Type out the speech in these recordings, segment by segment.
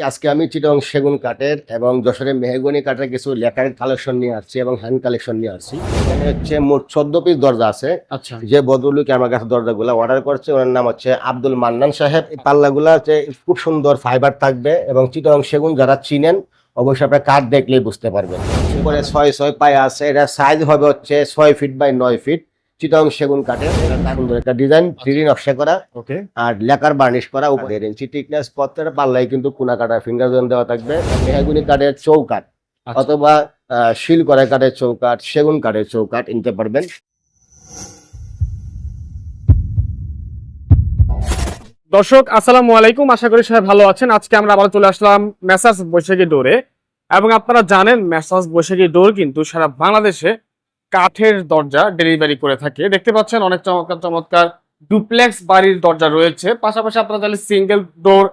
আজকে আমি চিটং সেগুন কাঠের এবং যশোরের মেহগনি কাঠের কিছু লেখার কালেকশন নিয়ে আসছি এবং হ্যান্ড কালেকশন নিয়ে আসছি। এখানে হচ্ছে মোট চোদ্দ পিস দরজা আছে। আচ্ছা। যে বদরুলুকে আমার কাছে দরজাগুলো অর্ডার করছে ওনার নাম হচ্ছে আব্দুল মান্নান সাহেব। এই পাল্লাগুলো হচ্ছে খুব সুন্দর ফাইবার থাকবে এবং চিটং সেগুন যারা চিনেন অবশ্যই আপনার কাঠ দেখলেই বুঝতে পারবেন। উপরে ছয় ছয় পায়ে আছে এটা সাইজ হবে হচ্ছে ছয় ফিট বাই নয় ফিট চিটং সেগুন কাঠের। সুন্দর একটা ডিজাইন থ্রি নকশা করা। ওকে আর লেকার বার্নিশ করা উপরে। ইঞ্চি টিকনেস পত্রের পাল্লাই কিন্তু কোনা কাটা ফিঙ্গার জোন দেওয়া থাকবে। মেহাগুনি কাঠের চৌকাঠ। আচ্ছা। অথবা শিল করা কাঠের চৌকাঠ সেগুন কাঠের চৌকাঠ নিতে পারবেন। দর্শক আসসালামু আলাইকুম। আশা করি সবাই ভালো আছেন। আজকে আমরা আবার চলে আসলাম মেসাজ বৈশাখী ডোরে। এবং আপনারা জানেন মেসাজ বৈশাখী ডোর কিন্তু সারা বাংলাদেশে কাঠের দরজা ডেলিভারি করে থাকে। দেখতে পাচ্ছেন অনেক চমৎকার চমৎকার ডুপ্লেক্স বাড়ির দরজা রয়েছে। পাশাপাশি আপনারা তাহলে single door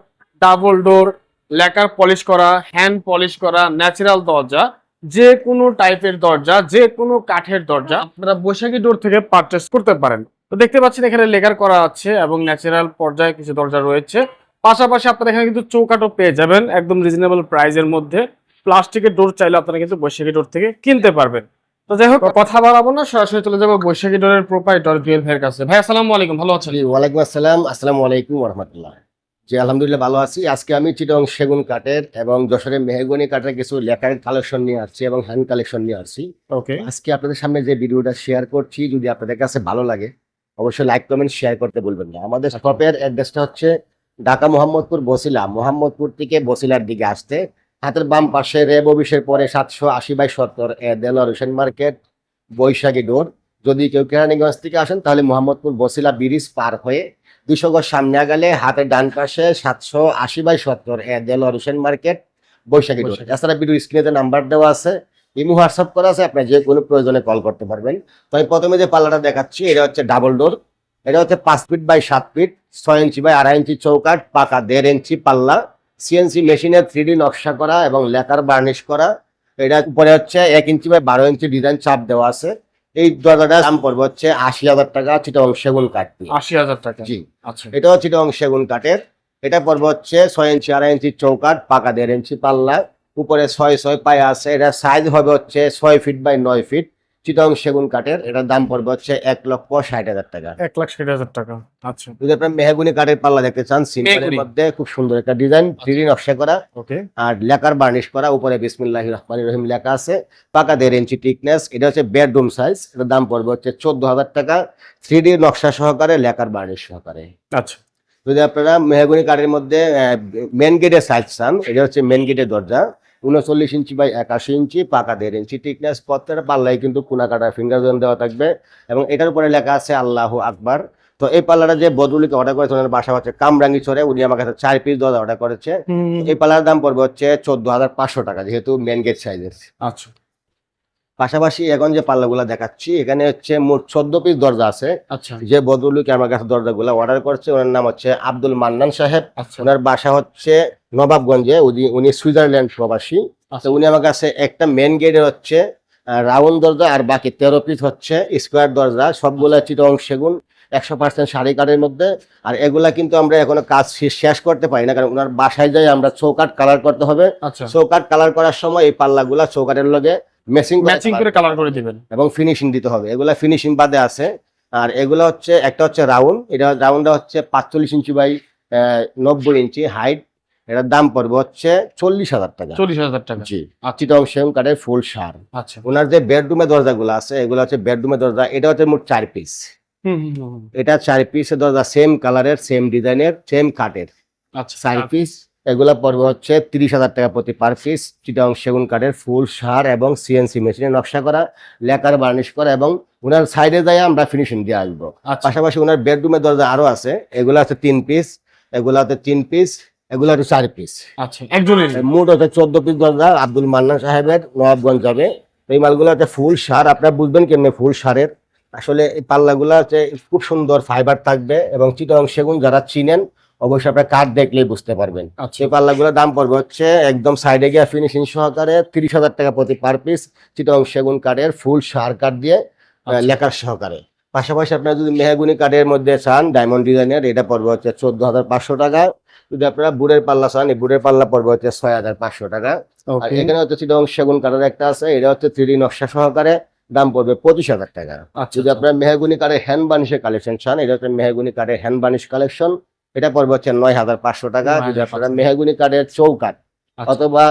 double door lacquer polish করা হ্যান্ড পলিশ করা ন্যাচারাল দরজা, যে কোনো টাইপের দরজা, যে কোনো কাঠের দরজা আপনারা বৈশাখী ডোর থেকে পারচেস করতে পারেন। তো দেখতে পাচ্ছেন এখানে লেকার করা আছে এবং ন্যাচারাল পর্যায়ে কিছু দরজা রয়েছে। পাশাপাশি আপনারা এখানে কিন্তু চৌকাটও পেয়ে যাবেন একদম রিজনেবল প্রাইসের মধ্যে। প্লাস্টিকের ডোর চাইলে আপনারা কিন্তু বৈশাখী ডোর থেকে কিনতে পারবেন। তো যাই হোক কথা বাড়াবো না সরাসরি চলে যাব বৈশাখী ডোরের প্রোপাইটর জুয়েল ভাইয়ের কাছে। ভাই আসসালামু আলাইকুম ভালো আছেন? ওয়ালাইকুম আসসালাম আসসালামু আলাইকুম রহমতুল্লাহ জি আলহামদুলিল্লাহ ভালো আছি। আজকে আমি চিটং সেগুন কাঠের এবং যশোরের মেহগনি কাঠের কিছু লেখার কালেকশন নিয়ে আসছি এবং হ্যান্ড কালেকশন নিয়ে আসছি। ওকে আজকে আপনাদের সামনে যে ভিডিওটা শেয়ার করছি যদি আপনাদের কাছে ভালো লাগে অবশ্যই লাইক কমেন্ট শেয়ার করতে বলবেন না। আমাদের শপের অ্যাড্রেসটা হচ্ছে ঢাকা মোহাম্মদপুর বসিলা। মোহাম্মদপুর থেকে বসিলার দিকে আসতে হাতের বাম পাশে রেব অফিসের পরে সাতশো আশি বাই সত্তর A Delwar Hossain market Baishakhi door. যদি কেউ কেরানীগঞ্জ থেকে আসেন তাহলে মোহাম্মদপুর বসিলা ব্রিজ পার হয়ে দুশো গজ সামনে গেলে হাতের ডান পাশে সাতশো আশি বাই সত্তর A Delwar Hossain market Baishakhi door. এছাড়া ভিডিও স্ক্রিনে নাম্বার দেওয়া আছে ইমো হোয়াটসঅ্যাপ করা আছে আপনি যে কোনো প্রয়োজনে কল করতে পারবেন। তো আমি প্রথমে যে পাল্লাটা দেখাচ্ছি এটা হচ্ছে ডাবল ডোর এটা হচ্ছে পাঁচ ফিট বাই সাত ফিট ছয় ইঞ্চি বাই আড়াই ইঞ্চি চৌকাঠ পাকা দেড় ইঞ্চি পাল্লা। সিএনসি মেশিনে থ্রি নকশা করা এবং লেকার বার্নিশ করা। এটা উপরে হচ্ছে এক ইঞ্চি বাই বারো ইঞ্চি ডিজাইন চাপ দেওয়া আছে। এই দরজাটার দাম পড়বে হচ্ছে আশি হাজার টাকা চিটং সেগুন কাঠ আশি হাজার টাকা। জি। আচ্ছা। এটা হচ্ছে চিটং সেগুন কাঠের। এটা পড়বে হচ্ছে ছয় ইঞ্চি আড়াই ইঞ্চি চৌকাঠ পাকা দেড় ইঞ্চি পাল্লা। উপরে ছয় ছয় পায়ে আছে। এটা সাইজ হবে হচ্ছে ছয় ফিট বাই নয় ফিট চিটং সেগুন কাঠের এটার দাম পড়বে হচ্ছে এক লক্ষ ষাট হাজার টাকা। এক লাখ ষাট হাজার টাকা আচ্ছা। যদি আপনার মেহগুনি কাঠের পাল্লা দেখতে চান সিম্পলের মধ্যে খুব সুন্দর একটা ডিজাইন থ্রি নকশা করা। ওকে। আর লেকার বার্নিশ করা উপরে বিসমিল্লাহ রহমান রহিম লেখা আছে। পাকা দেড় ইঞ্চি টিকনেস এটা হচ্ছে বেডরুম সাইজ এটার দাম পড়বে হচ্ছে চোদ্দ হাজার টাকা। থ্রি ডি নকশা সহকারে লেকার বার্নিশ সহকারে। আচ্ছা। যদি আপনারা মেহগুনি কাঠের মধ্যে মেন গেটের সাইজ চান এটা হচ্ছে মেন গেটের দরজা। উনচল্লিশ ইঞ্চি বাই একাশি ইঞ্চি পাকা দেড় ইঞ্চি টিকনেস পত্রের পাল্লাই কিন্তু কোনা কাটা ফিঙ্গার জোন দেওয়া থাকবে এবং এটার উপরে লেখা আছে আল্লাহ আকবর। তো এই পাল্লাটা যে বদরুলিকে অর্ডার করেছে ওনার বাসা হচ্ছে কামরাঙ্গি চরে উনি আমার কাছে চার পিস দাদা অর্ডার করেছে। এই পাল্লার দাম পড়বে হচ্ছে চোদ্দ হাজার পাঁচশো টাকা যেহেতু মেন গেট সাইজের আচ্ছা। পাশাপাশি এখন যে পাল্লাগুলো দেখাচ্ছি এখানে হচ্ছে মোট চোদ্দ পিস দরজা আছে। আচ্ছা। যে বদরুলিকে আমার কাছে দরজাগুলো অর্ডার করছে ওনার নাম হচ্ছে আব্দুল মান্নান সাহেব। আচ্ছা। ওনার বাসা হচ্ছে নবাবগঞ্জে উনি সুইজারল্যান্ড প্রবাসী। আচ্ছা। উনি আমার কাছে একটা মেন গেটের হচ্ছে রাউন্ড দরজা আর বাকি তেরো পিস হচ্ছে স্কোয়ার দরজা। সবগুলা চিটং সেগুন একশো পার্সেন্ট শাড়ি কাঠের মধ্যে। আর এগুলা কিন্তু আমরা এখনও কাজ শেষ করতে পারি না কারণ ওনার বাসায় যাই আমরা চৌকাট কালার করতে হবে। চৌকাট কালার করার সময় এই পাল্লাগুলা চৌকাটের লগে মেসিং ম্যাচিং করে কালার করে দিবেন। এবং ফিনিশিং দিতে হবে। এগুলা ফিনিশিং বাদে আছে। আর এগুলো হচ্ছে একটা হচ্ছে রাউন্ড এটা রাউন্ডটা হচ্ছে পাঁচচল্লিশ ইঞ্চি বাই নব্বই ইঞ্চি হাইট এটার দাম পড়বে হচ্ছে চল্লিশ হাজার টাকা। চল্লিশ হাজার টাকা। জি। আচ্ছা। চিটং সেম কাঠের ফুল সার। আচ্ছা। ওনার যে বেডরুমের দরজাগুলো আছে এগুলো হচ্ছে বেডরুমের দরজা। এটা হচ্ছে মোট চার পিস। এটা চার পিসের দরজা। সেম কালারের সেম ডিজাইনের সেম কাঠের। আচ্ছা। চার পিস এগুলা পড়বে হচ্ছে তিরিশ হাজার টাকা প্রতি পার পিস চিটং সেগুন কাঠের ফুল সার এবং সিএনসি মেশিনে নকশা করা লেকার বার্নিশ করা এবং ওনার সাইডে যাই আমরা ফিনিশিং দিয়ে আসব। আচ্ছা। পাশাপাশি ওনার বেডরুমের দরজা আরও আছে এগুলো আছে তিন পিস এগুলো হচ্ছে তিন পিস এগুলো হচ্ছে চার পিস আচ্ছা একজনের মোট হচ্ছে চোদ্দ পিস দরজা আব্দুল মান্নান সাহেবের নবাবগঞ্জ যাবে। এই মালগুলো হচ্ছে ফুল সার আপনারা বুঝবেন কেমনি ফুল সারের। আসলে এই পাল্লাগুলো হচ্ছে খুব সুন্দর ফাইবার থাকবে এবং চিটং সেগুন যারা চিনেন অবশ্যই আপনার কাঠ দেখলেই বুঝতে পারবেন। আচ্ছা। এই পাল্লাগুলোর দাম পড়বে হচ্ছে একদম সাইডে গিয়ে ফিনিশিং সহকারে তিরিশ হাজার টাকা প্রতি পার পিস চিটং সেগুন কাঠের ফুল সার কাঠ দিয়ে আচ্ছা। লেখার সহকারে পাশাপাশি আপনার যদি মেহাগুনি কাঠের মধ্যে চান ডায়মন্ড ডিজাইনের এটা পড়বে হচ্ছে চোদ্দ হাজার পাঁচশো টাকা। যদি আপনারা বুড়ের পাল্লা চান এই বুড়ের পাল্লা পড়বে হচ্ছে ছয় হাজার পাঁচশো টাকা। আর এখানে হচ্ছে চিটং সেগুন কাঠের একটা আছে এটা হচ্ছে থ্রি নকশা সহকারে দাম পড়বে পঁচিশ হাজার টাকা। আচ্ছা যদি আপনার মেহগুনি কাঠের হ্যান্ড বানিশের কালেকশন চান এটা হচ্ছে মেহগুনি কাঠের হ্যান্ড বানিশ কালেকশন এটা পড়বে হচ্ছে নয় হাজার পাঁচশো টাকা যদি আপনারা 9,500 মেহগুনি কাঠের চৌকাঠ আচ্ছা। অথবা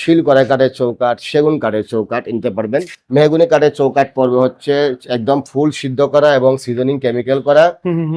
শিল করা কাঠের চৌকাঠ সেগুন কাঠের চৌকাঠ নিতে পারবেন। মেহগুনি কাঠের চৌকাঠ পড়বে হচ্ছে একদম ফুল সিদ্ধ করা এবং সিজনিং কেমিক্যাল করা।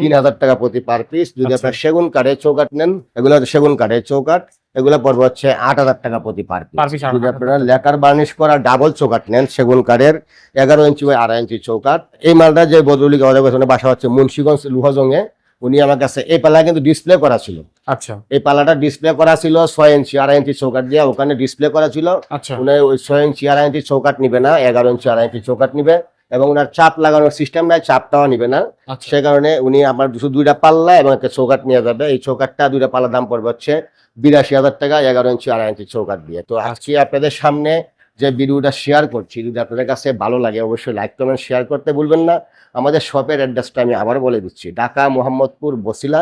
তিন হাজার টাকা প্রতি পার পিস। যদি আচ্ছা। আপনার সেগুন কাঠের চৌকাঠ নেন এগুলো হচ্ছে সেগুন কাঠের চৌকাঠ এগুলো পড়বে হচ্ছে আট হাজার টাকা প্রতি পার পিস। যদি আপনারা লেকার বার্নিশ করা ডাবল চৌকাঠ নেন সেগুন কাঠের এগারো ইঞ্চি বাই আড়াই ইঞ্চি চৌকাঠ। এই মালটা যে বদরুলি পেছনে বাসা হচ্ছে মুন্সিগঞ্জ লুহাজংয়ে। উনি আমার কাছে এই পাল্লা কিন্তু ডিসপ্লে করা ছিল। আচ্ছা। এই পাল্লাটা ডিসপ্লে করা ছিল ছয় ইঞ্চি আড়াই ইঞ্চি চৌকাঠ দিয়ে ওখানে ডিসপ্লে করা ছিল। আচ্ছা। উনি ওই ছয় ইঞ্চি আড়াই ইঞ্চি চৌকাঠ নিবে না এগারো ইঞ্চি আড়াই ইঞ্চি চৌকাঠ নিবে এবং ওনার চাপ লাগানোর সিস্টেম নাই চাপটাও নিবে না। আচ্ছা। সে কারণে উনি আমার দুশো দুইটা পাল্লা এবং একটা চৌকাঠ নিয়ে যাবে। এই চৌকাঠটা দুইটা পাল্লা দাম পড়বে হচ্ছে বিরাশি হাজার টাকা এগারো ইঞ্চি আড়াই ইঞ্চি চৌকাঠ দিয়ে। তো আজকে আপনাদের সামনে যে ভিডিওটা শেয়ার করছি, যদি আপনাদের কাছে ভালো লাগে, অবশ্যই লাইক কমেন্ট শেয়ার করতে ভুলবেন না। আমাদের শপের অ্যাড্রেসটা আমি আবার বলে দিচ্ছি, ঢাকা মোহাম্মদপুর বসিলা।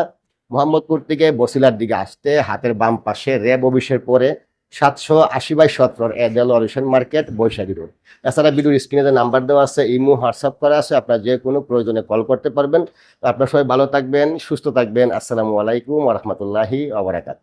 মোহাম্মদপুর থেকে বসিলার দিকে আসতে, হাতের বাম পাশে র্যাব অফিসের পরে সাতশো আশি বাই সতেরো এডেল অরিশন মার্কেট, বৈশাখী রোড। এছাড়া ভিডিওর স্ক্রিনে যে নাম্বার দেওয়া আছে, ইমো হোয়াটসঅ্যাপ করা আছে, আপনার যে কোনো প্রয়োজনে কল করতে পারবেন। আপনার সবাই ভালো থাকবেন, সুস্থ থাকবেন। আসসালামু আলাইকুম রহমতুল্লাহি আবরাকাত